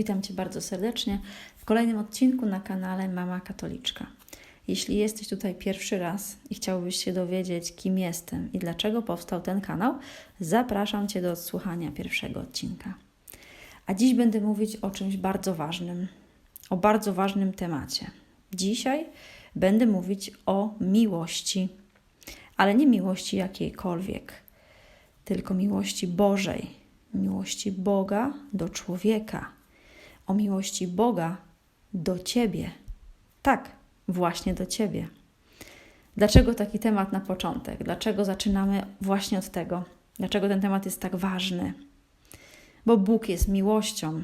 Witam Cię bardzo serdecznie w kolejnym odcinku na kanale Mama Katoliczka. Jeśli jesteś tutaj pierwszy raz i chciałbyś się dowiedzieć, kim jestem i dlaczego powstał ten kanał, zapraszam Cię do odsłuchania pierwszego odcinka. A dziś będę mówić o czymś bardzo ważnym, o bardzo ważnym temacie. Dzisiaj będę mówić o miłości, ale nie miłości jakiejkolwiek, tylko miłości Bożej, miłości Boga do człowieka, o miłości Boga do Ciebie. Tak, właśnie do Ciebie. Dlaczego taki temat na początek? Dlaczego zaczynamy właśnie od tego? Dlaczego ten temat jest tak ważny? Bo Bóg jest miłością,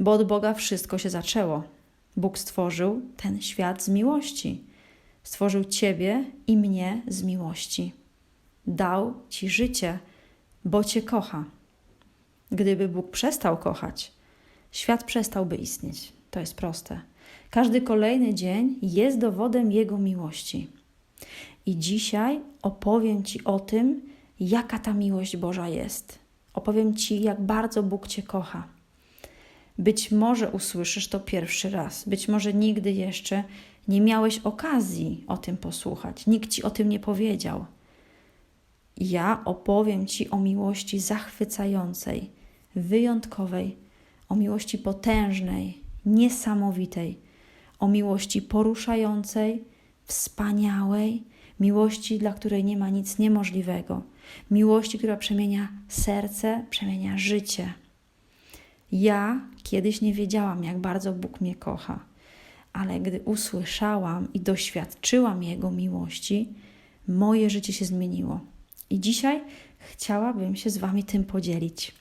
bo od Boga wszystko się zaczęło. Bóg stworzył ten świat z miłości. Stworzył Ciebie i mnie z miłości. Dał Ci życie, bo Cię kocha. Gdyby Bóg przestał kochać, świat przestałby istnieć. To jest proste. Każdy kolejny dzień jest dowodem Jego miłości. I dzisiaj opowiem Ci o tym, jaka ta miłość Boża jest. Opowiem Ci, jak bardzo Bóg Cię kocha. Być może usłyszysz to pierwszy raz, być może nigdy jeszcze nie miałeś okazji o tym posłuchać, nikt Ci o tym nie powiedział. Ja opowiem Ci o miłości zachwycającej, wyjątkowej, o miłości potężnej, niesamowitej, o miłości poruszającej, wspaniałej, miłości, dla której nie ma nic niemożliwego, miłości, która przemienia serce, przemienia życie. Ja kiedyś nie wiedziałam, jak bardzo Bóg mnie kocha, ale gdy usłyszałam i doświadczyłam Jego miłości, moje życie się zmieniło. I dzisiaj chciałabym się z Wami tym podzielić.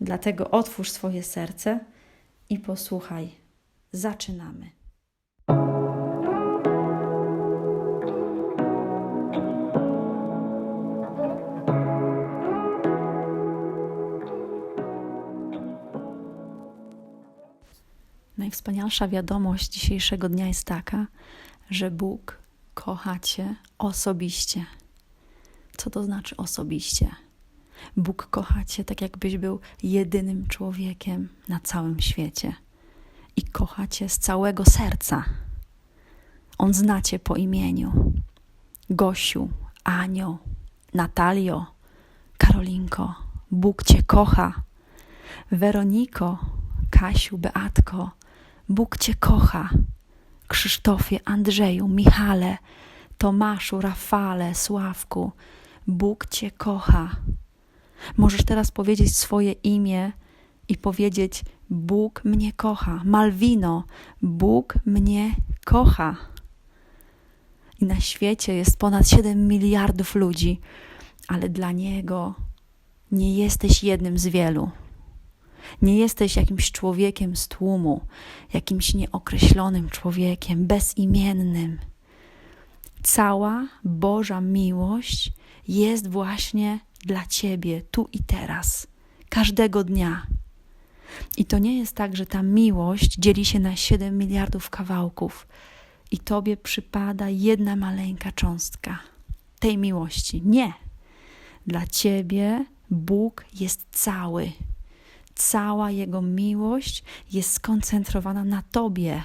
Dlatego otwórz swoje serce i posłuchaj. Zaczynamy. Najwspanialsza wiadomość dzisiejszego dnia jest taka, że Bóg kocha Cię osobiście. Co to znaczy osobiście? Bóg kocha Cię tak, jakbyś był jedynym człowiekiem na całym świecie i kocha Cię z całego serca. On zna Cię po imieniu. Gosiu, Anio, Natalio, Karolinko, Bóg Cię kocha. Weroniko, Kasiu, Beatko, Bóg Cię kocha. Krzysztofie, Andrzeju, Michale, Tomaszu, Rafale, Sławku, Bóg Cię kocha. Możesz teraz powiedzieć swoje imię i powiedzieć: Bóg mnie kocha. Malwino, Bóg mnie kocha. I na świecie jest ponad 7 miliardów ludzi, ale dla Niego nie jesteś jednym z wielu. Nie jesteś jakimś człowiekiem z tłumu, jakimś nieokreślonym człowiekiem, bezimiennym. Cała Boża miłość jest właśnie dla Ciebie tu i teraz, każdego dnia. I to nie jest tak, że ta miłość dzieli się na 7 miliardów kawałków i Tobie przypada jedna maleńka cząstka tej miłości. Nie. Dla Ciebie Bóg jest cały. Cała Jego miłość jest skoncentrowana na Tobie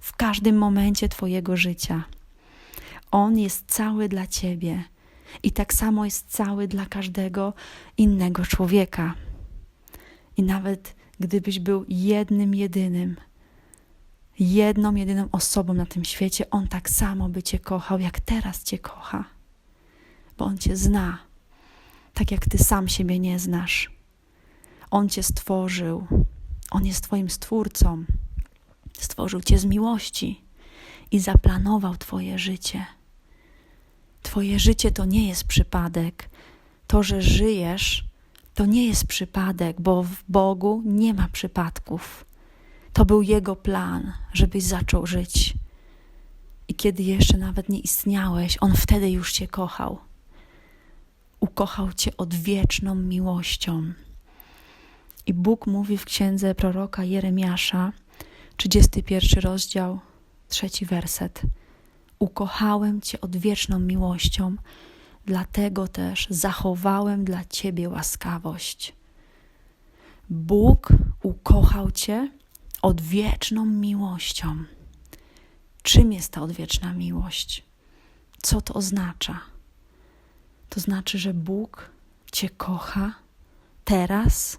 w każdym momencie Twojego życia. On jest cały dla Ciebie i tak samo jest cały dla każdego innego człowieka. I nawet gdybyś był jednym, jedynym, jedną, jedyną osobą na tym świecie, On tak samo by Cię kochał, jak teraz Cię kocha. Bo On Cię zna, tak jak Ty sam siebie nie znasz. On Cię stworzył, On jest Twoim stwórcą. Stworzył Cię z miłości i zaplanował Twoje życie. Twoje życie to nie jest przypadek. To, że żyjesz, to nie jest przypadek, bo w Bogu nie ma przypadków. To był Jego plan, żebyś zaczął żyć. I kiedy jeszcze nawet nie istniałeś, On wtedy już Cię kochał. Ukochał Cię odwieczną miłością. I Bóg mówi w księdze proroka Jeremiasza, 31 rozdział, trzeci werset. Ukochałem Cię odwieczną miłością, dlatego też zachowałem dla Ciebie łaskawość. Bóg ukochał Cię odwieczną miłością. Czym jest ta odwieczna miłość? Co to oznacza? To znaczy, że Bóg Cię kocha teraz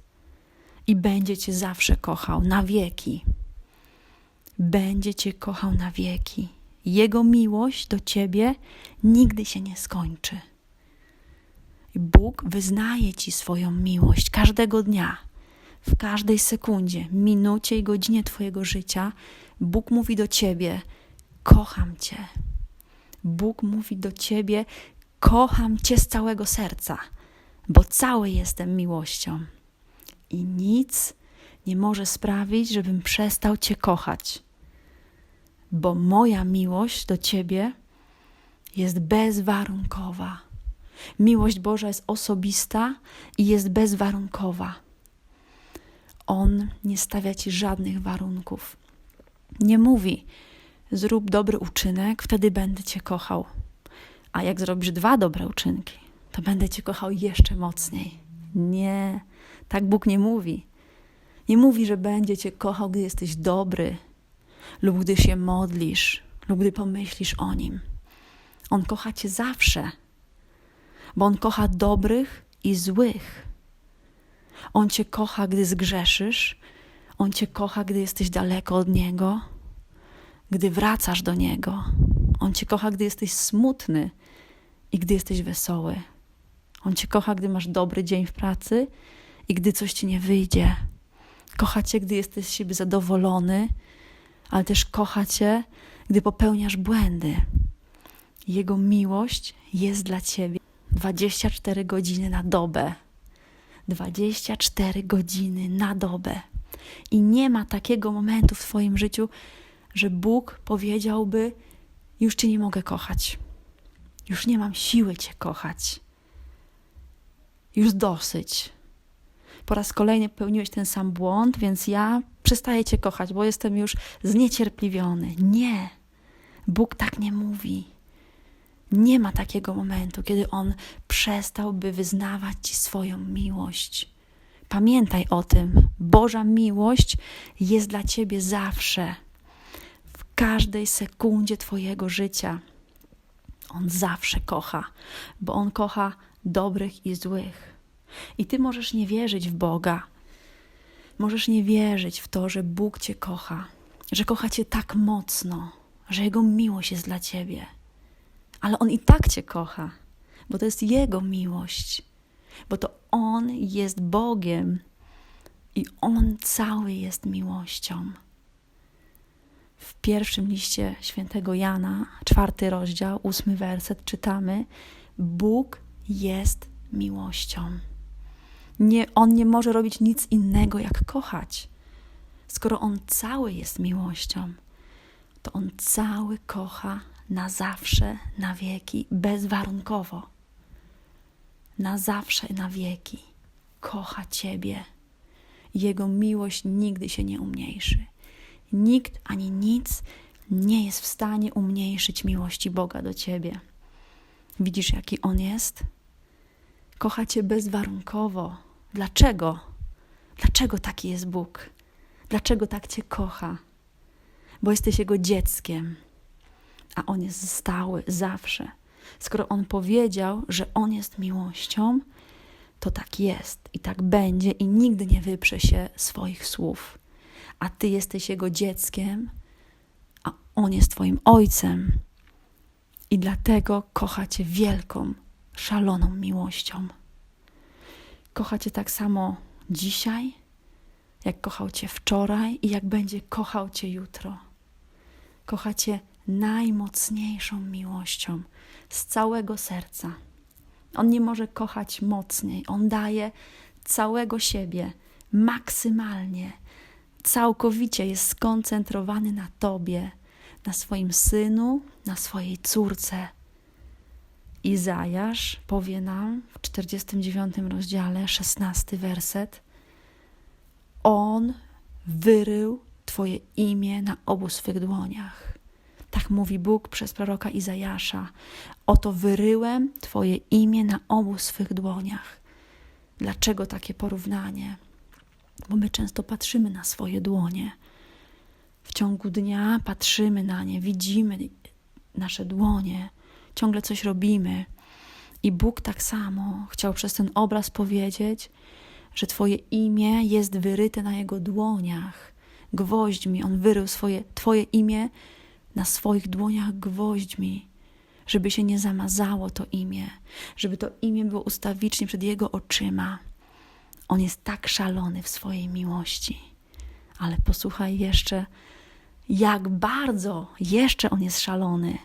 i będzie Cię zawsze kochał na wieki. Będzie Cię kochał na wieki. Jego miłość do Ciebie nigdy się nie skończy. Bóg wyznaje Ci swoją miłość każdego dnia, w każdej sekundzie, minucie i godzinie Twojego życia. Bóg mówi do Ciebie: Kocham Cię. Bóg mówi do Ciebie: Kocham Cię z całego serca, bo cały jestem miłością. I nic nie może sprawić, żebym przestał Cię kochać, bo moja miłość do Ciebie jest bezwarunkowa. Miłość Boża jest osobista i jest bezwarunkowa. On nie stawia ci żadnych warunków. Nie mówi, zrób dobry uczynek, wtedy będę cię kochał. A jak zrobisz dwa dobre uczynki, to będę cię kochał jeszcze mocniej. Nie, tak Bóg nie mówi. Nie mówi, że będzie cię kochał, gdy jesteś dobry, lub gdy się modlisz, lub gdy pomyślisz o nim. On kocha cię zawsze bo On kocha dobrych i złych. On Cię kocha, gdy zgrzeszysz, On Cię kocha, gdy jesteś daleko od Niego, gdy wracasz do Niego. On Cię kocha, gdy jesteś smutny i gdy jesteś wesoły. On Cię kocha, gdy masz dobry dzień w pracy i gdy coś Ci nie wyjdzie. Kocha Cię, gdy jesteś z siebie zadowolony, ale też kocha Cię, gdy popełniasz błędy. Jego miłość jest dla Ciebie. 24 godziny na dobę. 24 godziny na dobę. I nie ma takiego momentu w Twoim życiu, że Bóg powiedziałby: Już Cię nie mogę kochać. Już nie mam siły Cię kochać. Już dosyć. Po raz kolejny popełniłeś ten sam błąd, więc ja przestaję Cię kochać, bo jestem już zniecierpliwiony. Nie. Bóg tak nie mówi. Nie ma takiego momentu, kiedy On przestałby wyznawać Ci swoją miłość. Pamiętaj o tym. Boża miłość jest dla Ciebie zawsze, w każdej sekundzie Twojego życia. On zawsze kocha, bo On kocha dobrych i złych. I Ty możesz nie wierzyć w Boga. Możesz nie wierzyć w to, że Bóg Cię kocha, że kocha Cię tak mocno, że Jego miłość jest dla Ciebie ale On i tak Cię kocha, bo to jest Jego miłość, bo to On jest Bogiem i On cały jest miłością. W pierwszym liście świętego Jana, czwarty rozdział, ósmy werset czytamy: Bóg jest miłością. Nie, on nie może robić nic innego jak kochać. Skoro On cały jest miłością, to On cały kocha na zawsze, na wieki, bezwarunkowo. Na zawsze, na wieki. Kocha Ciebie. Jego miłość nigdy się nie umniejszy. Nikt ani nic nie jest w stanie umniejszyć miłości Boga do Ciebie. Widzisz, jaki On jest? Kocha Cię bezwarunkowo. Dlaczego? Dlaczego taki jest Bóg? Dlaczego tak Cię kocha? Bo jesteś Jego dzieckiem a On jest stały zawsze. Skoro On powiedział, że On jest miłością, to tak jest i tak będzie i nigdy nie wyprze się swoich słów. A Ty jesteś Jego dzieckiem, a On jest Twoim Ojcem. I dlatego kocha Cię wielką, szaloną miłością. Kocha Cię tak samo dzisiaj, jak kochał Cię wczoraj i jak będzie kochał Cię jutro. Kocha Cię najmocniejszą miłością z całego serca. On nie może kochać mocniej, on daje całego siebie maksymalnie, całkowicie jest skoncentrowany na Tobie, na swoim synu, na swojej córce. Izajasz powie nam w 49 rozdziale, 16 werset: On wyrył Twoje imię na obu swych dłoniach. Tak mówi Bóg przez proroka Izajasza. Oto wyryłem Twoje imię na obu swych dłoniach. Dlaczego takie porównanie? Bo my często patrzymy na swoje dłonie. W ciągu dnia patrzymy na nie, widzimy nasze dłonie, ciągle coś robimy. I Bóg tak samo chciał przez ten obraz powiedzieć, że Twoje imię jest wyryte na Jego dłoniach gwoźdźmi. On wyrył swoje, Twoje imię na swoich dłoniach gwoźdźmi, żeby się nie zamazało to imię, żeby to imię było ustawicznie przed Jego oczyma. On jest tak szalony w swojej miłości. Ale posłuchaj jeszcze, jak bardzo jeszcze On jest szalony.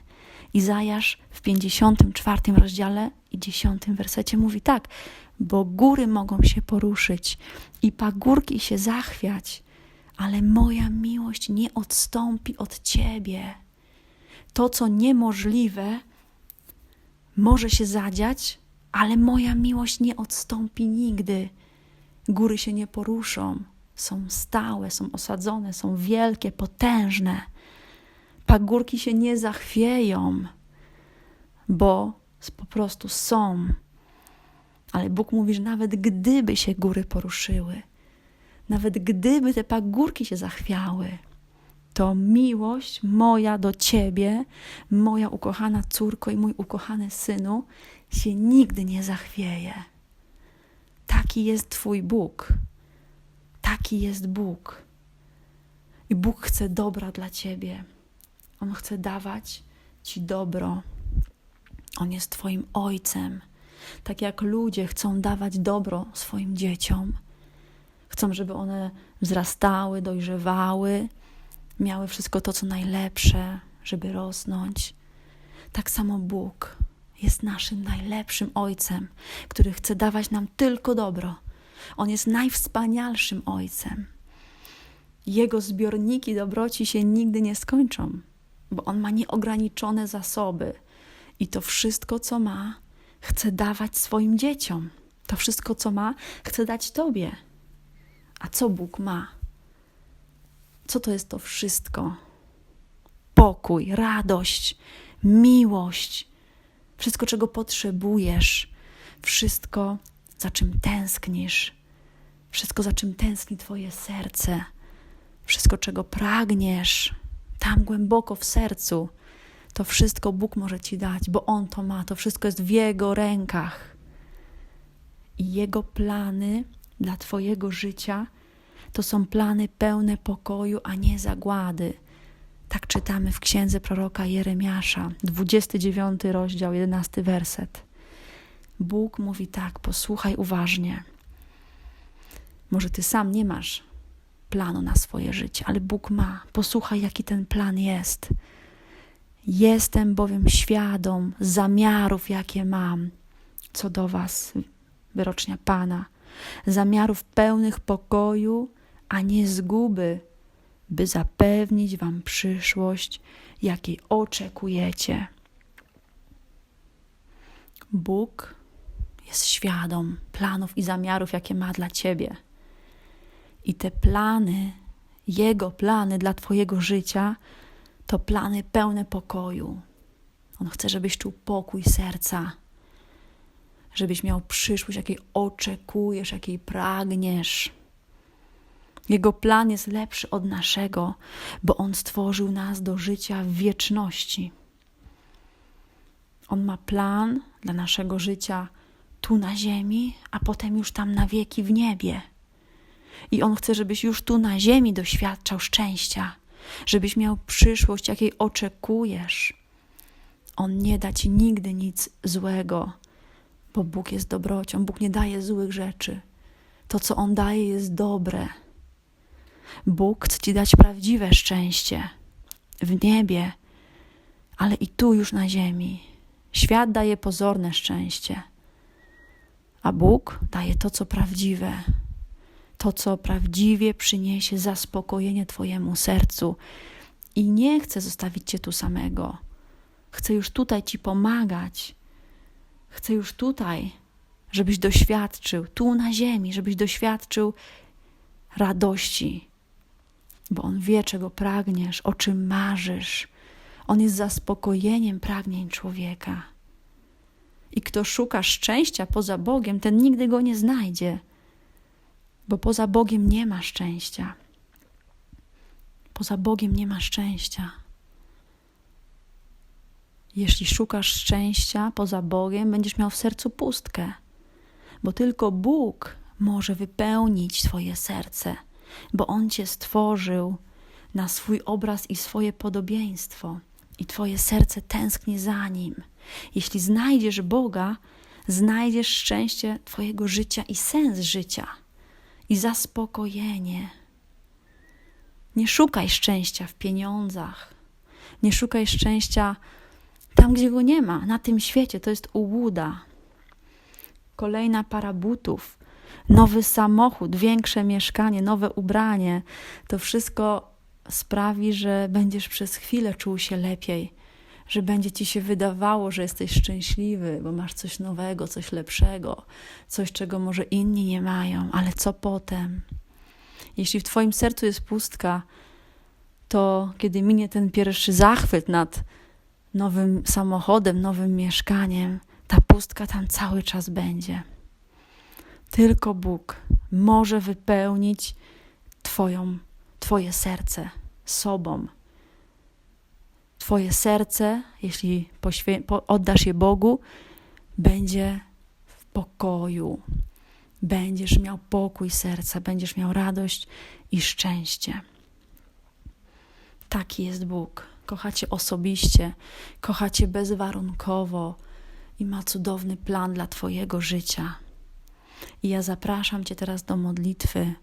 Izajasz w 54 rozdziale i 10 wersecie mówi tak, bo góry mogą się poruszyć i pagórki się zachwiać, ale moja miłość nie odstąpi od Ciebie. To, co niemożliwe, może się zadziać, ale moja miłość nie odstąpi nigdy. Góry się nie poruszą, są stałe, są osadzone, są wielkie, potężne. Pagórki się nie zachwieją, bo po prostu są. Ale Bóg mówi, że nawet gdyby się góry poruszyły, nawet gdyby te pagórki się zachwiały, to miłość moja do Ciebie, moja ukochana córko i mój ukochany synu, się nigdy nie zachwieje. Taki jest Twój Bóg. Taki jest Bóg. I Bóg chce dobra dla Ciebie. On chce dawać Ci dobro. On jest Twoim Ojcem. Tak jak ludzie chcą dawać dobro swoim dzieciom, chcą, żeby one wzrastały, dojrzewały, miały wszystko to, co najlepsze, żeby rosnąć. Tak samo Bóg jest naszym najlepszym Ojcem, który chce dawać nam tylko dobro. On jest najwspanialszym Ojcem. Jego zbiorniki dobroci się nigdy nie skończą, bo On ma nieograniczone zasoby i to wszystko, co ma, chce dawać swoim dzieciom. To wszystko, co ma, chce dać Tobie. A co Bóg ma? Co to jest to wszystko? Pokój, radość, miłość, wszystko, czego potrzebujesz, wszystko, za czym tęsknisz, wszystko, za czym tęskni Twoje serce, wszystko, czego pragniesz, tam głęboko w sercu, to wszystko Bóg może Ci dać, bo On to ma, to wszystko jest w Jego rękach. I Jego plany dla Twojego życia to są plany pełne pokoju, a nie zagłady. Tak czytamy w księdze proroka Jeremiasza, 29 rozdział, 11 werset. Bóg mówi tak, posłuchaj uważnie. Może ty sam nie masz planu na swoje życie, ale Bóg ma. Posłuchaj, jaki ten plan jest. Jestem bowiem świadom zamiarów, jakie mam co do Was, wyrocznia Pana, zamiarów pełnych pokoju, a nie zguby, by zapewnić Wam przyszłość, jakiej oczekujecie. Bóg jest świadom planów i zamiarów, jakie ma dla Ciebie. I te plany, Jego plany dla Twojego życia, to plany pełne pokoju. On chce, żebyś czuł pokój serca, żebyś miał przyszłość, jakiej oczekujesz, jakiej pragniesz. Jego plan jest lepszy od naszego, bo On stworzył nas do życia w wieczności. On ma plan dla naszego życia tu na ziemi, a potem już tam na wieki w niebie. I On chce, żebyś już tu na ziemi doświadczał szczęścia, żebyś miał przyszłość, jakiej oczekujesz. On nie da ci nigdy nic złego, bo Bóg jest dobrocią. Bóg nie daje złych rzeczy. To, co On daje, jest dobre. Bóg chce ci dać prawdziwe szczęście w niebie, ale i tu już na ziemi. Świat daje pozorne szczęście, a Bóg daje to, co prawdziwe, to, co prawdziwie przyniesie zaspokojenie Twojemu sercu. I nie chce zostawić Cię tu samego. Chcę już tutaj Ci pomagać. Chcę już tutaj, żebyś doświadczył, tu na ziemi, żebyś doświadczył radości, bo On wie, czego pragniesz, o czym marzysz. On jest zaspokojeniem pragnień człowieka. I kto szuka szczęścia poza Bogiem, ten nigdy go nie znajdzie Bo poza Bogiem nie ma szczęścia. Poza Bogiem nie ma szczęścia. Jeśli szukasz szczęścia poza Bogiem, będziesz miał w sercu pustkę, bo tylko Bóg może wypełnić Twoje serce, bo On Cię stworzył na swój obraz i swoje podobieństwo, i Twoje serce tęskni za Nim. Jeśli znajdziesz Boga, znajdziesz szczęście Twojego życia i sens życia, i zaspokojenie. Nie szukaj szczęścia w pieniądzach, nie szukaj szczęścia tam, gdzie go nie ma, na tym świecie. To jest ułuda. Kolejna para butów, nowy samochód, większe mieszkanie, nowe ubranie to wszystko sprawi, że będziesz przez chwilę czuł się lepiej, że będzie ci się wydawało, że jesteś szczęśliwy, bo masz coś nowego, coś lepszego, coś, czego może inni nie mają, ale co potem? Jeśli w Twoim sercu jest pustka, to kiedy minie ten pierwszy zachwyt nad nowym samochodem, nowym mieszkaniem, ta pustka tam cały czas będzie. Tylko Bóg może wypełnić Twoją, Twoje serce sobą. Twoje serce, jeśli oddasz je Bogu, będzie w pokoju. Będziesz miał pokój serca, będziesz miał radość i szczęście. Taki jest Bóg. Kochacie osobiście, kochacie bezwarunkowo i ma cudowny plan dla Twojego życia. I ja zapraszam Cię teraz do modlitwy.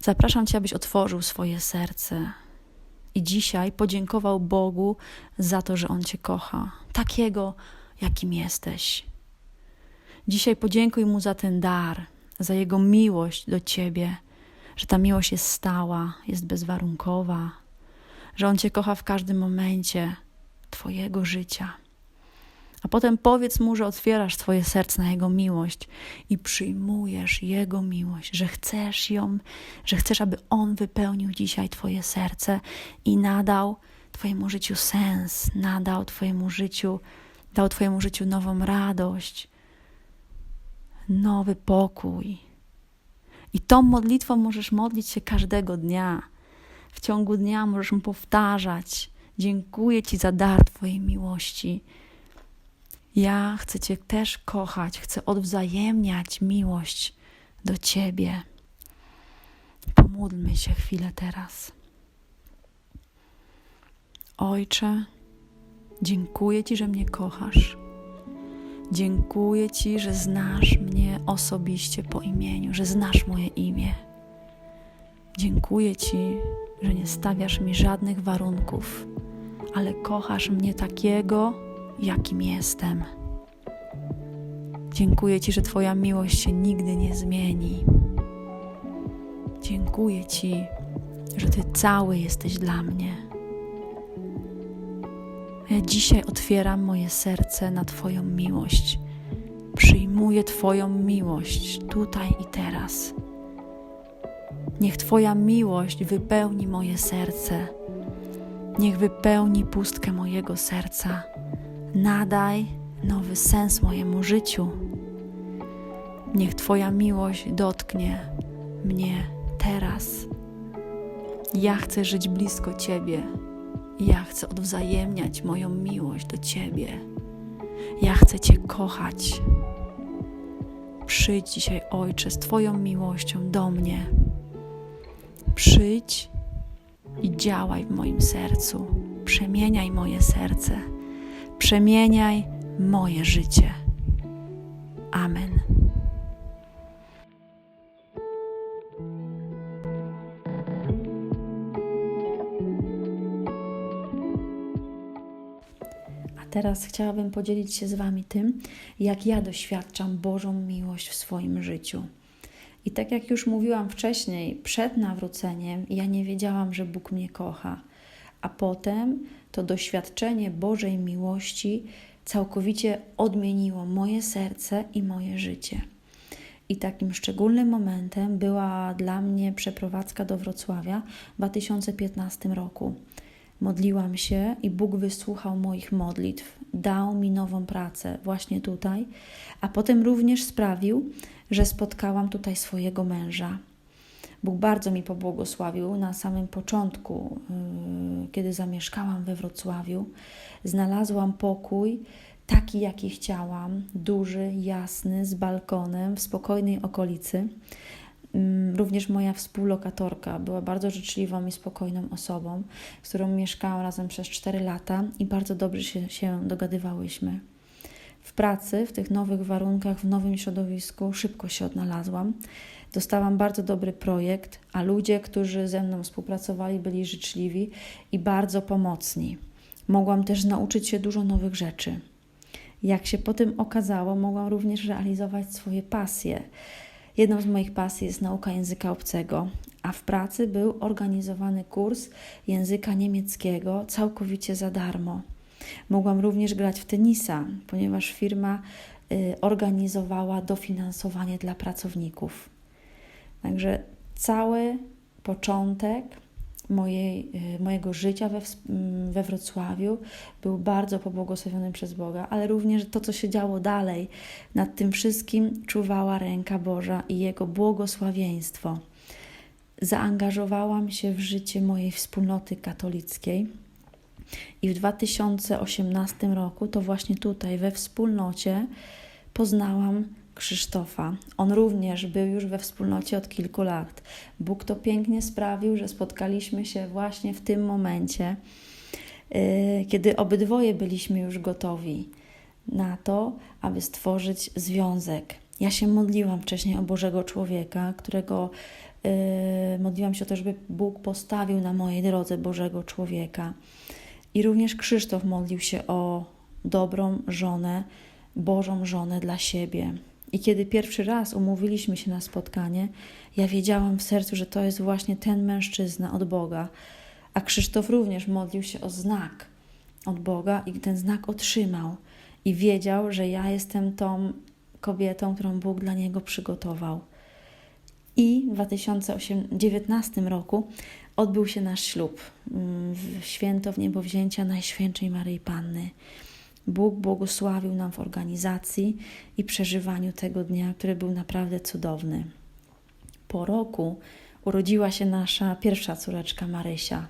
Zapraszam Cię, abyś otworzył swoje serce i dzisiaj podziękował Bogu za to, że On Cię kocha, takiego, jakim jesteś. Dzisiaj podziękuj Mu za ten dar, za Jego miłość do Ciebie, że ta miłość jest stała, jest bezwarunkowa, że On Cię kocha w każdym momencie Twojego życia. A potem powiedz Mu, że otwierasz Twoje serce na Jego miłość i przyjmujesz Jego miłość, że chcesz ją, że chcesz, aby On wypełnił dzisiaj Twoje serce i nadał Twojemu życiu sens, nadał Twojemu życiu, dał Twojemu życiu nową radość, nowy pokój. I tą modlitwą możesz modlić się każdego dnia. W ciągu dnia możesz mu powtarzać: Dziękuję Ci za dar Twojej miłości. Ja chcę Cię też kochać, chcę odwzajemniać miłość do Ciebie. Pomódlmy się chwilę teraz. Ojcze, dziękuję Ci, że mnie kochasz. Dziękuję Ci, że znasz mnie osobiście po imieniu, że znasz moje imię. Dziękuję Ci, że nie stawiasz mi żadnych warunków, ale kochasz mnie takiego, jakim jestem. Dziękuję Ci, że Twoja miłość się nigdy nie zmieni. Dziękuję Ci, że Ty cały jesteś dla mnie. Ja dzisiaj otwieram moje serce na Twoją miłość. Przyjmuję Twoją miłość tutaj i teraz. Niech Twoja miłość wypełni moje serce. Niech wypełni pustkę mojego serca. Nadaj nowy sens mojemu życiu. Niech Twoja miłość dotknie mnie teraz. Ja chcę żyć blisko Ciebie. Ja chcę odwzajemniać moją miłość do Ciebie. Ja chcę Cię kochać. Przyjdź dzisiaj, Ojcze, z Twoją miłością do mnie. Przyjdź i działaj w moim sercu. Przemieniaj moje serce. Przemieniaj moje życie. Amen. Teraz chciałabym podzielić się z Wami tym, jak ja doświadczam Bożą miłość w swoim życiu. I tak jak już mówiłam wcześniej, przed nawróceniem ja nie wiedziałam, że Bóg mnie kocha, a potem to doświadczenie Bożej miłości całkowicie odmieniło moje serce i moje życie. I takim szczególnym momentem była dla mnie przeprowadzka do Wrocławia w 2015 roku. Modliłam się i Bóg wysłuchał moich modlitw, dał mi nową pracę właśnie tutaj, a potem również sprawił, że spotkałam tutaj swojego męża. Bóg bardzo mi pobłogosławił na samym początku, yy, kiedy zamieszkałam we Wrocławiu. Znalazłam pokój taki, jaki chciałam, duży, jasny, z balkonem, w spokojnej okolicy. Mm, Również moja współlokatorka była bardzo życzliwą i spokojną osobą, z którą mieszkałam razem przez 4 lata i bardzo dobrze się, się dogadywałyśmy. W pracy, w tych nowych warunkach, w nowym środowisku szybko się odnalazłam. Dostałam bardzo dobry projekt, a ludzie, którzy ze mną współpracowali, byli życzliwi i bardzo pomocni. Mogłam też nauczyć się dużo nowych rzeczy. Jak się potem okazało, mogłam również realizować swoje pasje. Jedną z moich pasji jest nauka języka obcego, a w pracy był organizowany kurs języka niemieckiego całkowicie za darmo. Mogłam również grać w tenisa, ponieważ firma y, organizowała dofinansowanie dla pracowników. Także cały początek mojej, y, mojego życia we, mm, we Wrocławiu był bardzo pobłogosławiony przez Boga, ale również to, co się działo dalej, nad tym wszystkim czuwała ręka Boża i Jego błogosławieństwo. Zaangażowałam się w życie mojej wspólnoty katolickiej. I w 2018 roku, to właśnie tutaj, we wspólnocie, poznałam Krzysztofa. On również był już we wspólnocie od kilku lat. Bóg to pięknie sprawił, że spotkaliśmy się właśnie w tym momencie, yy, kiedy obydwoje byliśmy już gotowi na to, aby stworzyć związek. Ja się modliłam wcześniej o Bożego człowieka, którego yy, modliłam się o to, żeby Bóg postawił na mojej drodze Bożego człowieka. I również Krzysztof modlił się o dobrą żonę, Bożą żonę dla siebie. I kiedy pierwszy raz umówiliśmy się na spotkanie, ja wiedziałam w sercu, że to jest właśnie ten mężczyzna od Boga. A Krzysztof również modlił się o znak od Boga i ten znak otrzymał. I wiedział, że ja jestem tą kobietą, którą Bóg dla niego przygotował. I w 2019 roku odbył się nasz ślub mm, w święto w niebowzięcia Najświętszej Maryi Panny. Bóg błogosławił nam w organizacji i przeżywaniu tego dnia, który był naprawdę cudowny. Po roku urodziła się nasza pierwsza córeczka Marysia.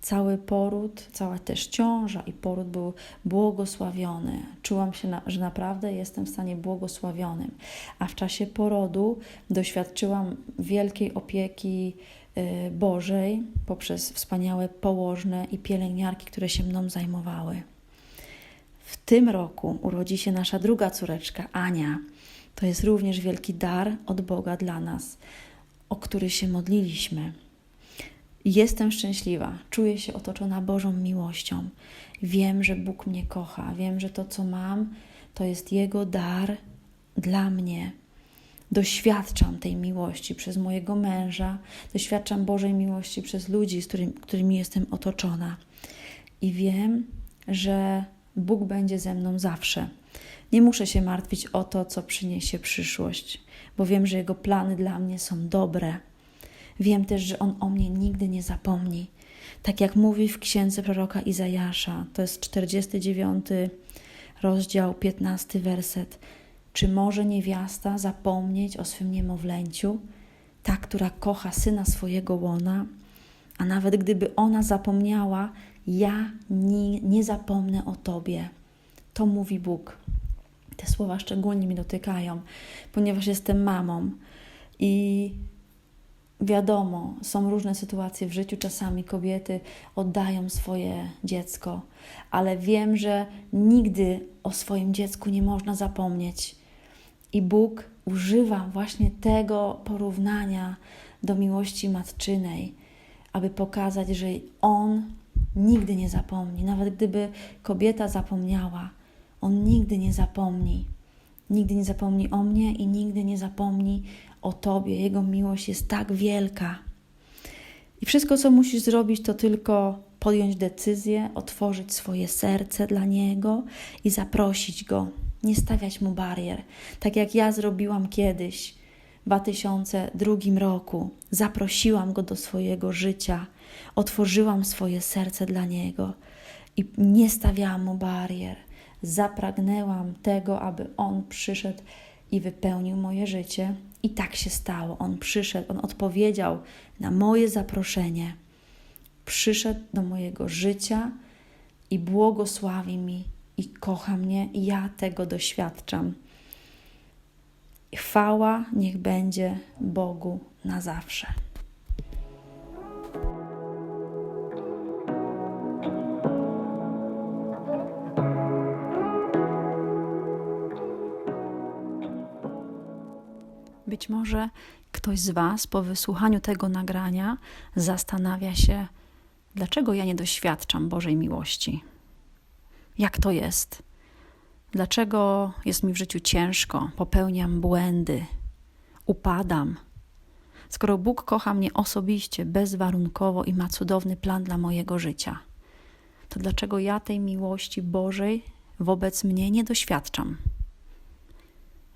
Cały poród, cała też ciąża i poród był błogosławiony. Czułam się, że naprawdę jestem w stanie błogosławionym. A w czasie porodu doświadczyłam wielkiej opieki y, Bożej poprzez wspaniałe położne i pielęgniarki, które się mną zajmowały. W tym roku urodzi się nasza druga córeczka, Ania. To jest również wielki dar od Boga dla nas, o który się modliliśmy. Jestem szczęśliwa, czuję się otoczona Bożą miłością. Wiem, że Bóg mnie kocha, wiem, że to, co mam, to jest Jego dar dla mnie. Doświadczam tej miłości przez mojego męża, doświadczam Bożej miłości przez ludzi, z którymi, którymi jestem otoczona. I wiem, że Bóg będzie ze mną zawsze. Nie muszę się martwić o to, co przyniesie przyszłość, bo wiem, że Jego plany dla mnie są dobre. Wiem też, że On o mnie nigdy nie zapomni. Tak jak mówi w księdze proroka Izajasza, to jest 49 rozdział, 15 werset. Czy może niewiasta zapomnieć o swym niemowlęciu, ta, która kocha syna swojego łona? A nawet gdyby ona zapomniała, ja nie, nie zapomnę o Tobie. To mówi Bóg. Te słowa szczególnie mi dotykają, ponieważ jestem mamą i wiadomo, są różne sytuacje w życiu. Czasami kobiety oddają swoje dziecko, ale wiem, że nigdy o swoim dziecku nie można zapomnieć. I Bóg używa właśnie tego porównania do miłości matczynej, aby pokazać, że On nigdy nie zapomni. Nawet gdyby kobieta zapomniała, On nigdy nie zapomni. Nigdy nie zapomni o mnie i nigdy nie zapomni o Tobie. Jego miłość jest tak wielka. I wszystko, co musisz zrobić, to tylko podjąć decyzję, otworzyć swoje serce dla Niego i zaprosić Go. Nie stawiać Mu barier, tak jak ja zrobiłam kiedyś. W 2002 roku zaprosiłam Go do swojego życia, otworzyłam swoje serce dla Niego i nie stawiałam Mu barier. Zapragnęłam tego, aby On przyszedł i wypełnił moje życie I tak się stało. On przyszedł, on odpowiedział na moje zaproszenie. Przyszedł do mojego życia i błogosławi mi i kocha mnie, i ja tego doświadczam. Chwała niech będzie Bogu na zawsze. Być może ktoś z Was po wysłuchaniu tego nagrania zastanawia się, dlaczego ja nie doświadczam Bożej miłości. Jak to jest? Dlaczego jest mi w życiu ciężko, popełniam błędy, upadam? Skoro Bóg kocha mnie osobiście, bezwarunkowo i ma cudowny plan dla mojego życia, to dlaczego ja tej miłości Bożej wobec mnie nie doświadczam?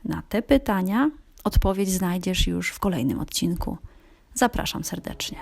Na te pytania odpowiedź znajdziesz już w kolejnym odcinku. Zapraszam serdecznie.